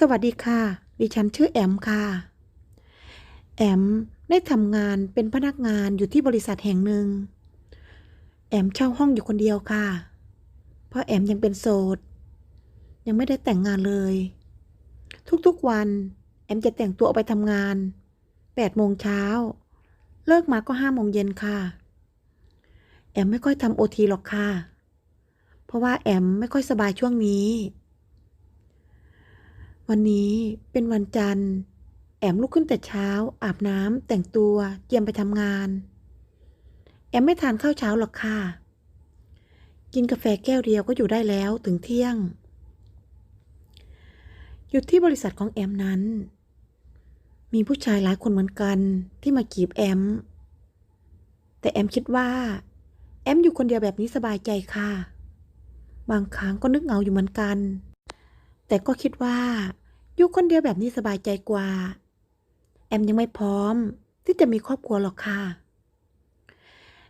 สวัสดีค่ะ ดิฉันชื่อแอมค่ะ แอมได้ทำงานเป็นพนักงานอยู่ที่บริษัทแห่งหนึ่ง แอมเช่าห้องอยู่คนเดียวค่ะ เพราะแอมยังเป็นโสด ยังไม่ได้แต่งงานเลย ทุกๆวัน แอมจะแต่งตัวออกไปทำงาน8โมงเช้า เลิกมาก็5โมงเย็นค่ะ แอมไม่ค่อยทำโอทีหรอกค่ะ เพราะว่าแอมไม่ค่อยสบายช่วงนี้ วันนี้เป็นวันจันทร์ แอมลุกขึ้นแต่เช้า อาบน้ำแต่งตัวเตรียมไปทำงาน แอมไม่ทานข้าวเช้าหรอกค่ะ กินกาแฟแก้วเดียวก็อยู่ได้แล้วถึงเที่ยง อยู่ที่บริษัทของแอมนั้น มีผู้ชายหลายคนเหมือนกันที่มากีบแอม แต่แอมคิดว่า แอมอยู่คนเดียวแบบนี้สบายใจค่ะ บางครั้งก็นึกเหงาอยู่เหมือนกัน แต่ก็คิดว่า อยู่คนเดียวแบบนี้สบายใจกว่า แอมยังไม่พร้อม ที่จะมีครอบครัวหรอกค่ะ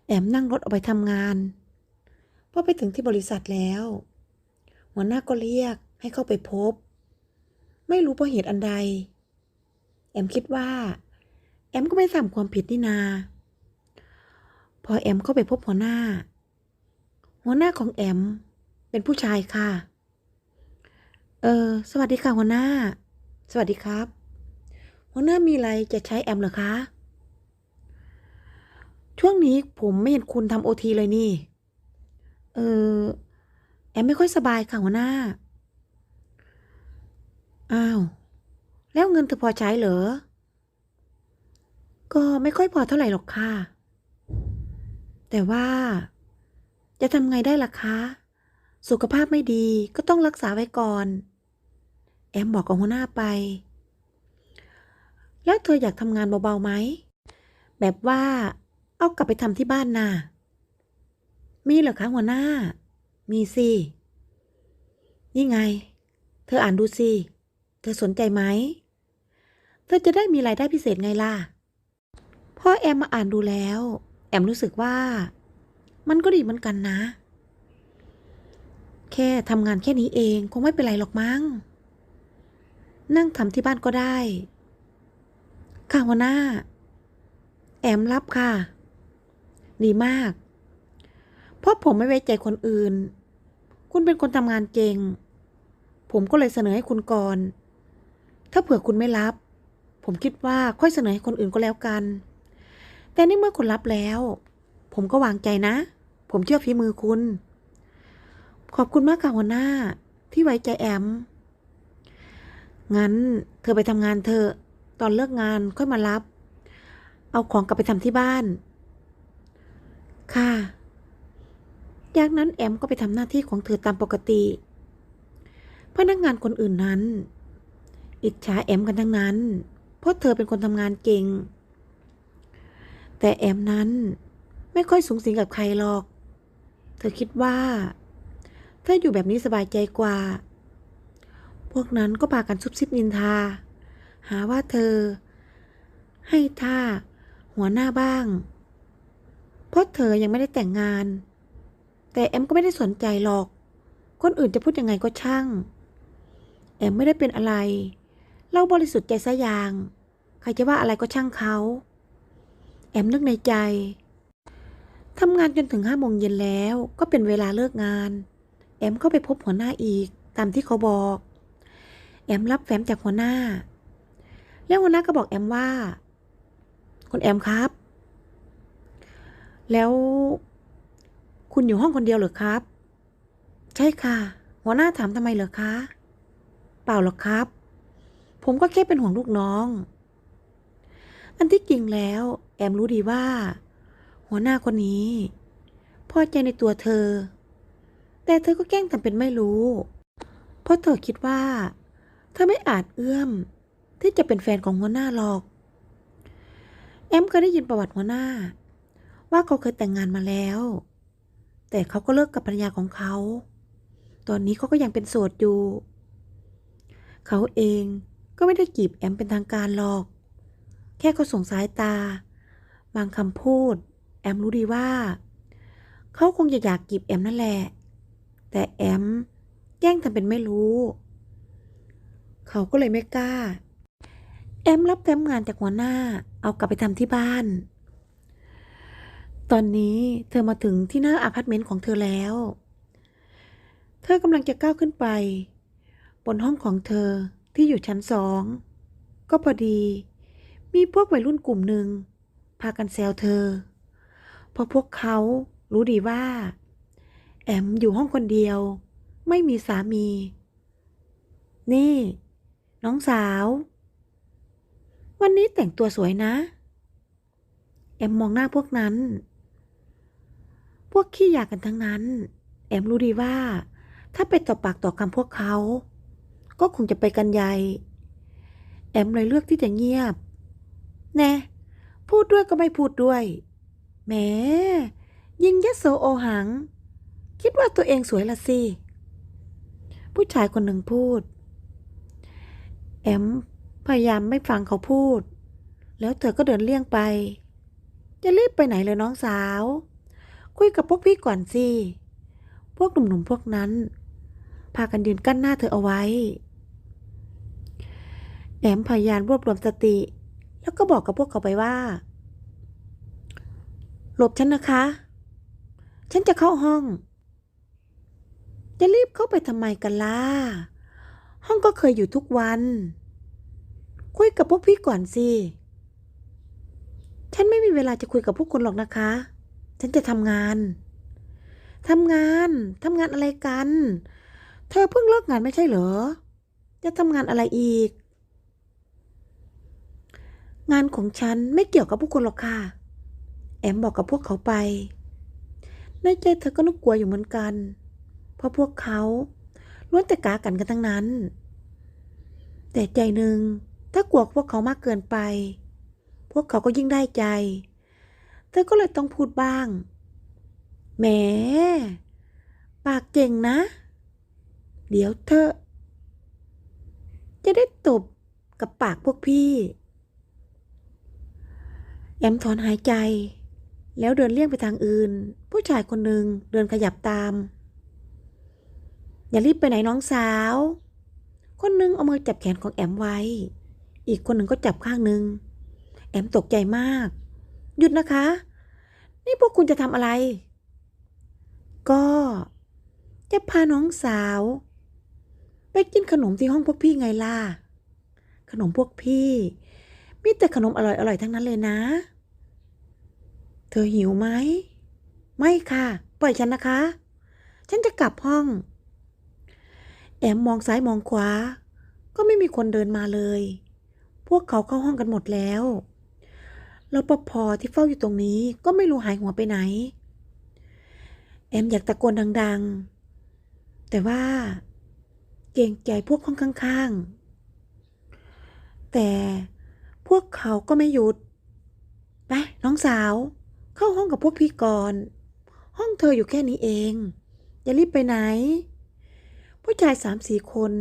แอมนั่งรถออกไปทำงานพอไปถึงที่บริษัทแล้ว หัวหน้าก็เรียกให้เข้าไปพบ ไม่รู้เพราะเหตุอันใด แอมคิดว่า แอมก็ไม่ทำความผิดนี่นา พอแอมเข้าไปพบหัวหน้า หัวหน้าของแอมเป็นผู้ชายค่ะ เออ สวัสดีค่ะหัวหน้า สวัสดีครับ หัวหน้ามีอะไรจะใช้แอมเหรอคะ ช่วงนี้ผมไม่เห็นคุณทำโอทีเลยนี่ เออ แอมไม่ค่อยสบายค่ะหัวหน้า อ้าว แล้วเงินเธอพอใช้เหรอ ก็ไม่ค่อยพอเท่าไหร่หรอกค่ะ แต่ว่า จะทำไงได้ล่ะคะ สุขภาพไม่ดีก็ต้องรักษาไว้ก่อน แอมบอกกับหัวหน้าไป แล้วเธออยากทำงานเบาๆไหม แบบว่า เอากลับไปทำที่บ้านน่ะ มีเหรอคะหัวหน้า มีสิ นี่ไง เธออ่านดูสิ เธอสนใจไหม เธอจะได้มีรายได้พิเศษไงล่ะพ่อแอมมาอ่านดูแล้ว แอมรู้สึกว่า มันก็ดีเหมือนกันนะ แค่ทำงานแค่นี้เองคงไม่เป็นไรหรอกมั้ง นั่งทำที่บ้านก็ได้ ค่ะหัวหน้า แอมรับค่ะ ดีมาก เพราะผมไม่ไว้ใจคนอื่น คุณเป็นคนทำงานเก่ง ผมก็เลยเสนอให้คุณก่อน ถ้าเผื่อคุณไม่รับ ผมคิดว่าค่อยเสนอให้คนอื่นก็แล้วกัน แต่นี่เมื่อคุณรับแล้ว ผมก็วางใจนะ ผมเชื่อฝีมือคุณ ขอบคุณมากค่ะหัวหน้า ที่ไว้ใจแอม งั้นเธอไปทำงานเธอ ตอนเลิกงานค่อยมารับ เอาของกลับไปทำที่บ้าน ค่ะ จากนั้นแอมก็ไปทำหน้าที่ของเธอตามปกติ พนักงานคนอื่นนั้น อิจฉาแอมกันทั้งนั้น เพราะเธอเป็นคนทำงานเก่ง แต่แอมนั้นไม่ค่อยสูงสิงกับใครหรอก เธอคิดว่า เธออยู่แบบนี้สบายใจกว่า พวกนั้นก็พากันซุบซิบนินทา หาว่าเธอ ให้ท่า หัวหน้าบ้าง เพราะเธอยังไม่ได้แต่งงาน แต่แอมก็ไม่ได้สนใจหรอก คนอื่นจะพูดยังไงก็ช่าง แอมไม่ได้เป็นอะไร เราบริสุทธิ์ใจซะอย่าง ใครจะว่าอะไรก็ช่างเขา แอมนึกในใจทำงานจนถึงห้าโมงเย็นแล้วก็เป็นเวลาเลิกงาน แอมก็ไปพบหัวหน้าอีกตามที่เขาบอก แอมรับแฟ้มจากหัวหน้า แล้วหัวหน้าก็บอกแอมว่า คุณแอมครับ แล้วคุณอยู่ห้องคนเดียวหรือครับ ใช่ค่ะ หัวหน้าถามทำไมเหรอคะ เปล่าหรอกครับ ผมก็แค่เป็นห่วงลูกน้อง อันที่จริงแล้ว แอมรู้ดีว่า หัวหน้าคนนี้พอใจในตัวเธอ แต่เธอก็แกล้งทำเป็นไม่รู้ เพราะเธอคิดว่า เธอไม่อาจเอื้อม ที่จะเป็นแฟนของหัวหน้าหรอกแอมเคยได้ยินประวัติหัวหน้า ว่าเขาเคยแต่งงานมาแล้ว แต่เขาก็เลิกกับภรรยาของเขา ตอนนี้เขาก็ยังเป็นโสดอยู่ เขาเองก็ไม่ได้จีบแอมเป็นทางการหรอก แค่เขาส่งสายตา บางคำพูด แอมรู้ดีว่า เขาคงจะอยากจีบแอมนั่นแหละ แต่แอมแกล้งทำเป็นไม่รู้ เขาก็เลยไม่กล้า แอมรับแฟ้มงานจากหัวหน้า เอากลับไปทำที่บ้าน ตอนนี้เธอมาถึงที่หน้าอพาร์ตเมนต์ของเธอแล้ว เธอกำลังจะก้าวขึ้นไป บนห้องของเธอที่อยู่ชั้นสอง ก็พอดี มีพวกวัยรุ่นกลุ่มหนึ่งพากันแซวเธอ เพราะพวกเขารู้ดีว่า แอมอยู่ห้องคนเดียว ไม่มีสามี นี่ น้องสาว วันนี้แต่งตัวสวยนะ แอมมองหน้าพวกนั้น พวกขี้อยากกันทั้งนั้น แอมรู้ดีว่า ถ้าไปต่อปากต่อคำพวกเขา ก็คงจะไปกันใหญ่ แอมเลยเลือกที่จะเงียบ แน่พูดด้วยก็ไม่พูดด้วย แหม ยิงยโสโอหัง คิดว่าตัวเองสวยละสิ ผู้ชายคนหนึ่งพูด แอมพยายามไม่ฟังเขาพูด แล้วเธอก็เดินเลี่ยงไป จะรีบไปไหนเลยน้องสาว คุยกับพวกพี่ก่อนสิ พวกหนุ่มๆพวกนั้น พากันยืนกั้นหน้าเธอเอาไว้ แอมพยายามรวบรวมสติ แล้วก็บอกกับพวกเขาไปว่า หลบฉันนะคะ ฉันจะเข้าห้อง จะรีบเข้าไปทำไมกันล่ะ ห้องก็เคยอยู่ทุกวัน คุยกับพวกพี่ก่อนสิ ฉันไม่มีเวลาจะคุยกับพวกคุณหรอกนะคะ ฉันจะทำงานทำงานทำงานอะไรกัน เธอเพิ่งเลิกงานไม่ใช่เหรอ จะทำงานอะไรอีก งานของฉันไม่เกี่ยวกับพวกคุณหรอกค่ะ แอมบอกกับพวกเขาไปในใจเธอก็นึกกลัวอยู่เหมือนกัน เพราะพวกเขา ล้วนแต่กากันกันทั้งนั้น แต่ใจหนึ่งถ้ากลัวพวกเขามากเกินไป พวกเขาก็ยิ่งได้ใจ เธอก็เลยต้องพูดบ้าง แหม ปากเก่งนะ เดี๋ยวเธอ จะได้ตบกับปากพวกพี่ แอมถอนหายใจ แล้วเดินเลี่ยงไปทางอื่น ผู้ชายคนหนึ่งเดินขยับตาม อย่ารีบไปไหนน้องสาว คนหนึ่งเอามือจับแขนของแอมไว้ อีกคนหนึ่งก็จับข้างหนึ่งแอมตกใจมาก หยุดนะคะ นี่พวกคุณจะทำอะไร ก็จะพาน้องสาว ไปกินขนมที่ห้องพวกพี่ไงล่ะ ขนมพวกพี่ มีแต่ขนมอร่อยๆทั้งนั้นเลยนะ เธอหิวไหม ไม่ค่ะ ปล่อยฉันนะคะ ฉันจะกลับห้อง แอมมองซ้ายมองขวา ก็ไม่มีคนเดินมาเลย พวกเขาเข้าห้องกันหมดแล้วรปภที่เฝ้าอยู่ตรงนี้ก็ไม่รู้หายหัวไปไหน แอมอยากตะโกนดัง ๆ แต่ว่าเกรงใจพวกห้องข้างๆ แต่พวกเขาก็ไม่หยุด ไป น้องสาว เข้าห้องกับพวกพี่ก่อน ห้องเธออยู่แค่นี้เอง อย่ารีบไปไหน ผู้ชายสามสี่คน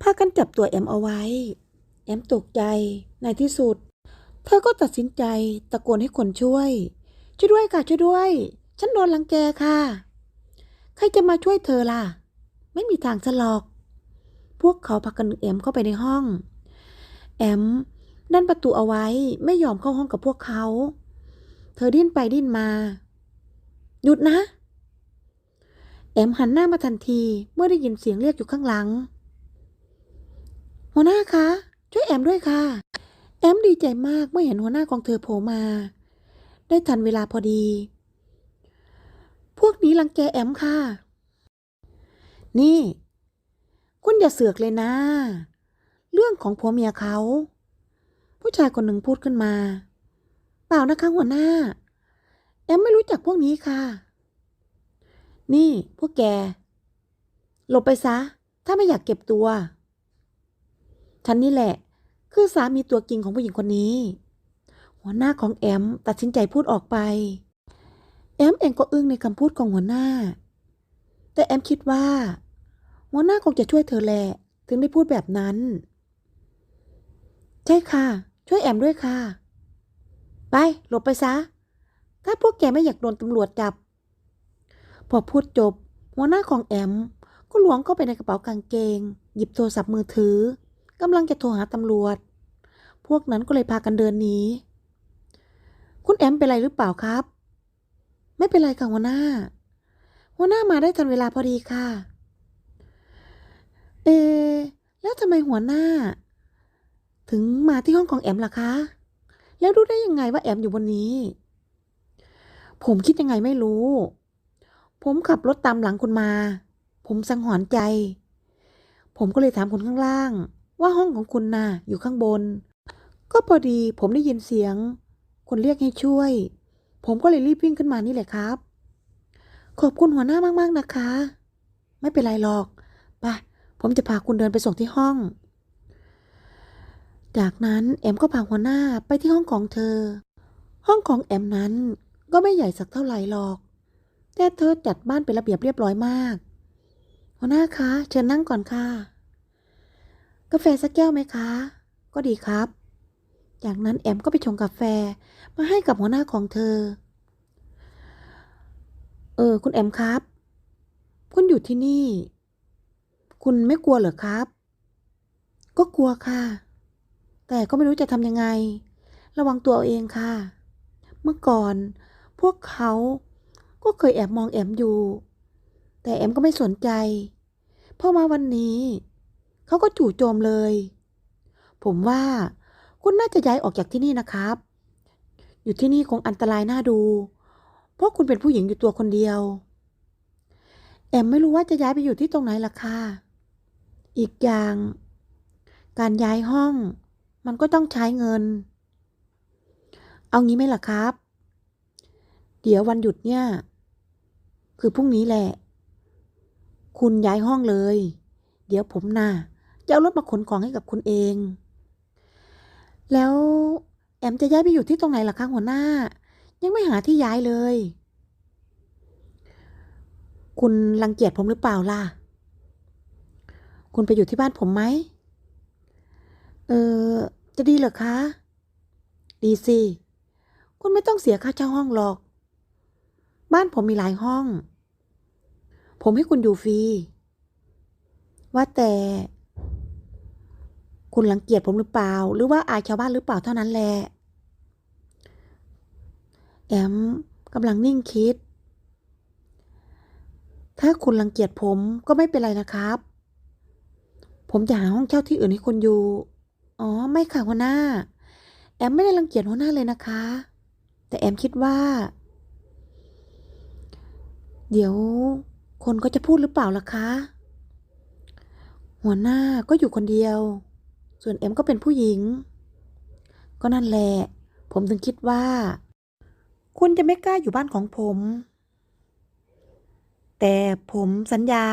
พากันจับตัวแอมเอาไว้ แอมตกใจในที่สุด เธอก็ตัดสินใจตะโกนให้คนช่วย ช่วยด้วยค่ะช่วยด้วย ฉันโดนรังแกค่ะ ใครจะมาช่วยเธอล่ะ ไม่มีทางจะหรอก พวกเขาพากันแอมเข้าไปในห้อง แอมดันประตูเอาไว้ไม่ยอมเข้าห้องกับพวกเขา เธอดิ้นไปดิ้นมา หยุดนะ แอมหันหน้ามาทันทีเมื่อได้ยินเสียงเรียกอยู่ข้างหลัง หัวหน้าคะ ช่วยแอมด้วยค่ะ แอมดีใจมากเมื่อเห็นหัวหน้าของเธอโผล่มา ได้ทันเวลาพอดี พวกนี้รังแกแอมค่ะ นี่ คุณอย่าเสือกเลยนะ เรื่องของผัวเมียเขา ผู้ชายคนหนึ่งพูดขึ้นมา เปล่านะคะหัวหน้า แอมไม่รู้จักพวกนี้ค่ะ นี่พวกแก หลบไปซะ ถ้าไม่อยากเก็บตัว ฉันนี่แหละ คือสามีตัวจริงของผู้หญิงคนนี้ หัวหน้าของแอมตัดสินใจพูดออกไป แอมเองก็อึ้งในคำพูดของหัวหน้า แต่แอมคิดว่า หัวหน้าคงจะช่วยเธอแหละ ถึงได้พูดแบบนั้น ใช่ค่ะ ช่วยแอมด้วยค่ะ ไป หลบไปซะ ถ้าพวกแกไม่อยากโดนตำรวจจับ พอพูดจบ หัวหน้าของแอม ก็ล้วงเข้าไปในกระเป๋ากางเกง หยิบโทรศัพท์มือถือกำลังจะโทรหาตำรวจ พวกนั้นก็เลยพากันเดินหนีคุณแอมเป็นไรหรือเปล่าครับ ไม่เป็นไรค่ะหัวหน้า หัวหน้ามาได้ทันเวลาพอดีค่ะ เอ แล้วทำไมหัวหน้า ถึงมาที่ห้องของแอมล่ะคะ แล้วรู้ได้ยังไงว่าแอมอยู่บนนี้ ผมคิดยังไงไม่รู้ ผมขับรถตามหลังคุณมา ผมสังหรณ์ใจ ผมก็เลยถามคนข้างล่าง ว่าห้องของคุณน่ะ อยู่ข้างบน ก็พอดีผมได้ยินเสียง คนเรียกให้ช่วย ผมก็เลยรีบวิ่งขึ้นมานี่แหละครับ ขอบคุณหัวหน้ามากๆนะคะ ไม่เป็นไรหรอกไปผมจะพาคุณเดินไปส่งที่ห้อง จากนั้นแอมก็พาหัวหน้าไปที่ห้องของเธอ ห้องของแอมนั้นก็ไม่ใหญ่สักเท่าไหร่หรอก แต่เธอจัดบ้านเป็นระเบียบเรียบร้อยมาก หัวหน้าคะ เชิญนั่งก่อนค่ะ กาแฟสักแก้วไหมคะ ก็ดีครับ จากนั้นแอมก็ไปชงกาแฟมาให้กับหัวหน้าของเธอ เออ คุณแอมครับ คุณอยู่ที่นี่ คุณไม่กลัวเหรอครับ ก็กลัวค่ะ แต่ก็ไม่รู้จะทำยังไง ระวังตัวเอาเองค่ะ เมื่อก่อนพวกเขา ก็เคยแอบมองแอมอยู่ แต่แอมก็ไม่สนใจพอมาวันนี้เขาก็จู่โจมเลย ผมว่าคุณน่าจะย้ายออกจากที่นี่นะครับ อยู่ที่นี่คงอันตรายน่าดู เพราะคุณเป็นผู้หญิงอยู่ตัวคนเดียว แอมไม่รู้ว่าจะย้ายไปอยู่ที่ตรงไหนล่ะค่ะอีกอย่าง การย้ายห้อง มันก็ต้องใช้เงิน เอางี้ไหมล่ะครับ เดี๋ยววันหยุดเนี่ย คือพรุ่งนี้แหละ คุณย้ายห้องเลย เดี๋ยวผมน่ะจะเอารถมาขนของให้กับคุณเอง แล้วแอมจะย้ายไปอยู่ที่ตรงไหนล่ะคะหัวหน้า ยังไม่หาที่ย้ายเลย คุณรังเกียจผมหรือเปล่าล่ะ คุณไปอยู่ที่บ้านผมไหม เออ จะดีเหรอคะ ดีสิ คุณไม่ต้องเสียค่าเช่าห้องหรอก บ้านผมมีหลายห้อง ผมให้คุณอยู่ฟรี ว่าแต่ คุณรังเกียจผมหรือเปล่า หรือว่าอายชาวบ้านหรือเปล่าเท่านั้นแหละ แอมกำลังนิ่งคิด ถ้าคุณรังเกียจผมก็ไม่เป็นไรนะครับ ผมจะหาห้องเช่าที่อื่นให้คุณอยู่ อ๋อ ไม่ค่ะหัวหน้า แอมไม่ได้รังเกียจหัวหน้าเลยนะคะ แต่แอมคิดว่า เดี๋ยวคนก็จะพูดหรือเปล่าล่ะคะ หัวหน้าก็อยู่คนเดียว ส่วนแอมก็เป็นผู้หญิง ก็นั่นแหละ ผมถึงคิดว่า คุณจะไม่กล้าอยู่บ้านของผม แต่ผมสัญญา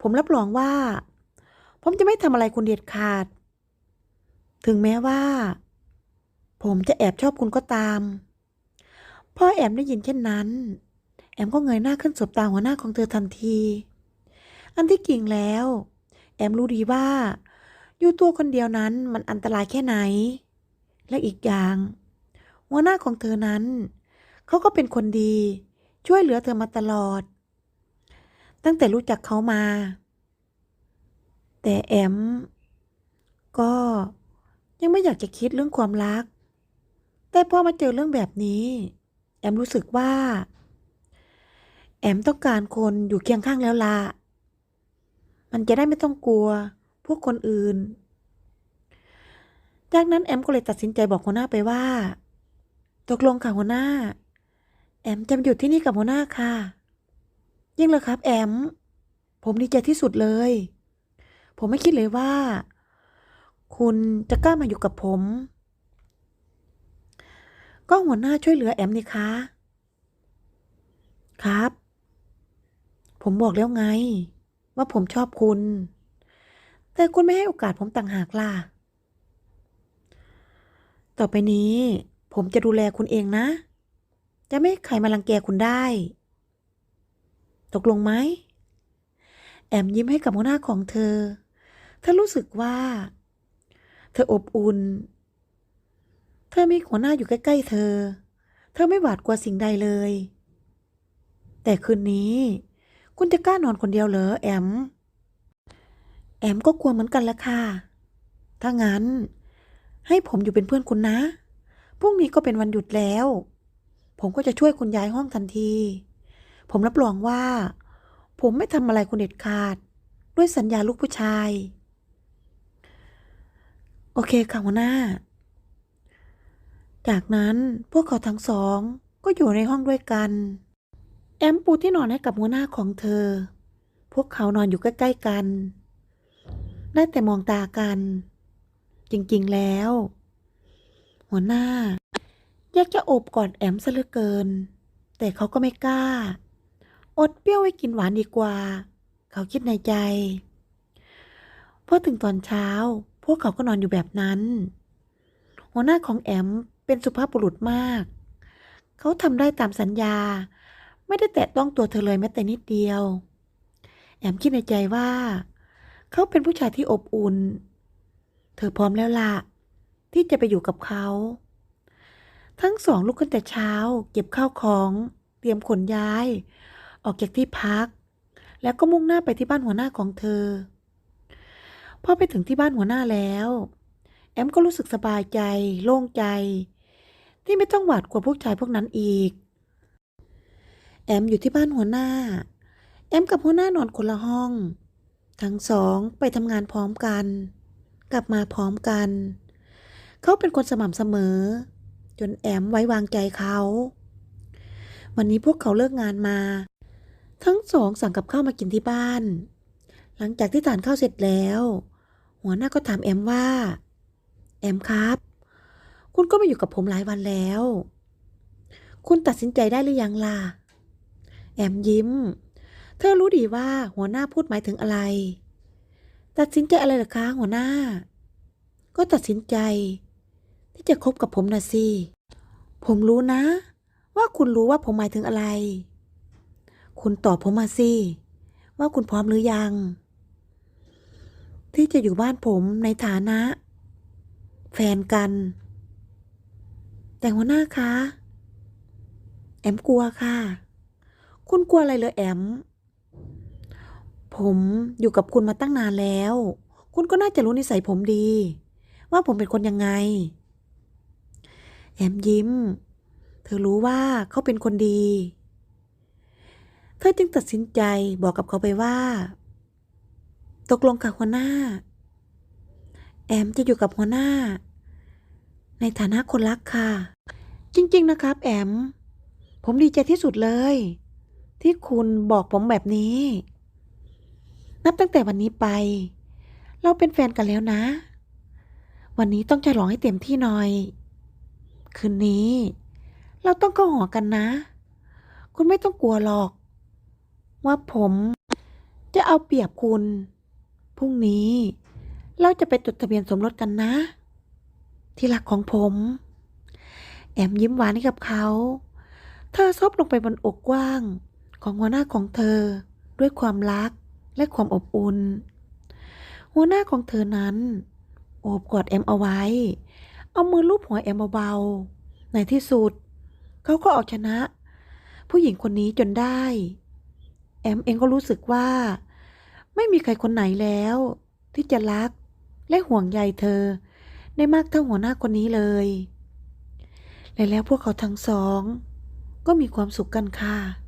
ผมรับรองว่า ผมจะไม่ทำอะไรคุณเด็ดขาด ถึงแม้ว่า ผมจะแอบชอบคุณก็ตาม พ่อแอมได้ยินเช่นนั้น แอมก็เงยหน้าขึ้นสบตาหัวหน้าของเธอทันที อันที่จริงแล้ว แอมรู้ดีว่า อยู่ตัวคนเดียวนั้นมันอันตรายแค่ไหน และอีกอย่าง หัวหน้าของเธอนั้น เขาก็เป็นคนดี ช่วยเหลือเธอมาตลอด ตั้งแต่รู้จักเขามา แต่แอม ก็ยังไม่อยากจะคิดเรื่องความรัก แต่พอมาเจอเรื่องแบบนี้ แอมรู้สึกว่า แอมต้องการคนอยู่เคียงข้างแล้วล่ะ มันจะได้ไม่ต้องกลัว พวกคนอื่น จากนั้นแอมก็เลยตัดสินใจบอกหัวหน้าไปว่า ตกลงค่ะหัวหน้า แอมจะอยู่ที่นี่กับหัวหน้าค่ะ ยิ่งเลยครับ แอม ผมดีใจที่สุดเลย ผมไม่คิดเลยว่า คุณจะกล้ามาอยู่กับผม ก็หัวหน้าช่วยเหลือแอมนี่คะครับ ผมบอกแล้วไง ว่าผมชอบคุณ แต่คุณไม่ให้โอกาสผมต่างหากล่ะ ต่อไปนี้ ผมจะดูแลคุณเองนะ จะไม่ใครมารังแกคุณได้ ตกลงไหม แอมยิ้มให้กับหัวหน้าของเธอ เธอรู้สึกว่า เธออบอุ่น เธอมีหัวหน้าอยู่ใกล้ๆเธอ เธอไม่หวาดกลัวสิ่งใดเลย แต่คืนนี้ คุณจะกล้านอนคนเดียวเหรอแอม แอมก็กลัวเหมือนกันละค่ะ ถ้างั้น ให้ผมอยู่เป็นเพื่อนคุณนะ พรุ่งนี้ก็เป็นวันหยุดแล้ว ผมก็จะช่วยคุณย้ายห้องทันที ผมรับรองว่า ผมไม่ทำอะไรคุณเด็ดขาด ด้วยสัญญาลูกผู้ชาย โอเคค่ะหัวหน้า จากนั้นพวกเขาทั้งสองก็อยู่ในห้องด้วยกัน แอมปูที่นอนให้กับหัวหน้าของเธอ พวกเขานอนอยู่ใกล้ๆกัน ได้แต่มองตากัน จริงๆแล้ว หัวหน้า อยากจะโอบกอดแอมซะเหลือเกิน แต่เขาก็ไม่กล้า อดเปรี้ยวไว้กินหวานดีกว่า เขาคิดในใจพอถึงตอนเช้า พวกเขาก็นอนอยู่แบบนั้น หัวหน้าของแอมเป็นสุภาพบุรุษมาก เขาทำได้ตามสัญญา ไม่ได้แตะต้องตัวเธอเลยแม้แต่นิดเดียว แอมคิดในใจว่า เขาเป็นผู้ชายที่อบอุ่น เธอพร้อมแล้วล่ะ ที่จะไปอยู่กับเขา ทั้งสองลุกขึ้นแต่เช้า เก็บข้าวของเตรียมขนย้าย ออกจากที่พัก แล้วก็มุ่งหน้าไปที่บ้านหัวหน้าของเธอ พอไปถึงที่บ้านหัวหน้าแล้ว แอมก็รู้สึกสบายใจ โล่งใจ ที่ไม่ต้องหวาดกลัวพวกชายพวกนั้นอีก แอมอยู่ที่บ้านหัวหน้า แอมกับหัวหน้านอนคนละห้อง ทั้งสองไปทำงานพร้อมกัน กลับมาพร้อมกัน เขาเป็นคนสม่ำเสมอ จนแอมไว้วางใจเขา วันนี้พวกเขาเลิกงานมา ทั้งสองสั่งกับข้าวมากินที่บ้าน หลังจากที่ทานข้าวเสร็จแล้ว หัวหน้าก็ถามแอมว่า แอมครับ คุณก็มาอยู่กับผมหลายวันแล้ว คุณตัดสินใจได้หรือยังล่ะ แอมยิ้ม เธอรู้ดีว่าหัวหน้าพูดหมายถึงอะไร ตัดสินใจอะไรเหรอคะหัวหน้า ก็ตัดสินใจ ที่จะคบกับผมนะสิ ผมรู้นะ ว่าคุณรู้ว่าผมหมายถึงอะไร คุณตอบผมมาสิ ว่าคุณพร้อมหรือยัง ที่จะอยู่บ้านผมในฐานะ แฟนกัน แต่หัวหน้าคะ แอมกลัวค่ะ คุณกลัวอะไรเลยแอม ผมอยู่กับคุณมาตั้งนานแล้ว คุณก็น่าจะรู้นิสัยผมดี ว่าผมเป็นคนยังไง แอมยิ้ม เธอรู้ว่าเขาเป็นคนดี เธอจึงตัดสินใจบอกกับเขาไปว่า ตกลงกับหัวหน้า แอมจะอยู่กับหัวหน้า ในฐานะคนรักค่ะ จริง ๆ นะครับ แอม ผมดีใจที่สุดเลย ที่คุณบอกผมแบบนี้ นับตั้งแต่วันนี้ไป เราเป็นแฟนกันแล้วนะ วันนี้ต้องฉลองให้เต็มที่หน่อย คืนนี้ เราต้องเข้าหอกันนะ คุณไม่ต้องกลัวหรอก ว่าผมจะเอาเปรียบคุณ พรุ่งนี้ เราจะไปจดทะเบียนสมรสกันนะ ที่รักของผม แอมยิ้มหวานให้กับเขา เธอซบลงไปบนอกกว้าง ของหัวหน้าของเธอ ด้วยความรักและความอบอุ่น หัวหน้าของเธอนั้น โอบกอดแอมเอาไว้ เอามือลูบหัวแอมเบาๆ ในที่สุด เขาก็เอาชนะ ผู้หญิงคนนี้จนได้ แอมเองก็รู้สึกว่า ไม่มีใครคนไหนแล้ว ที่จะรักและห่วงใยเธอ ได้มากเท่าหัวหน้าคนนี้เลยและแล้วพวกเขาทั้งสอง ก็มีความสุขกันค่ะ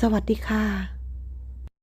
สวัสดีค่ะ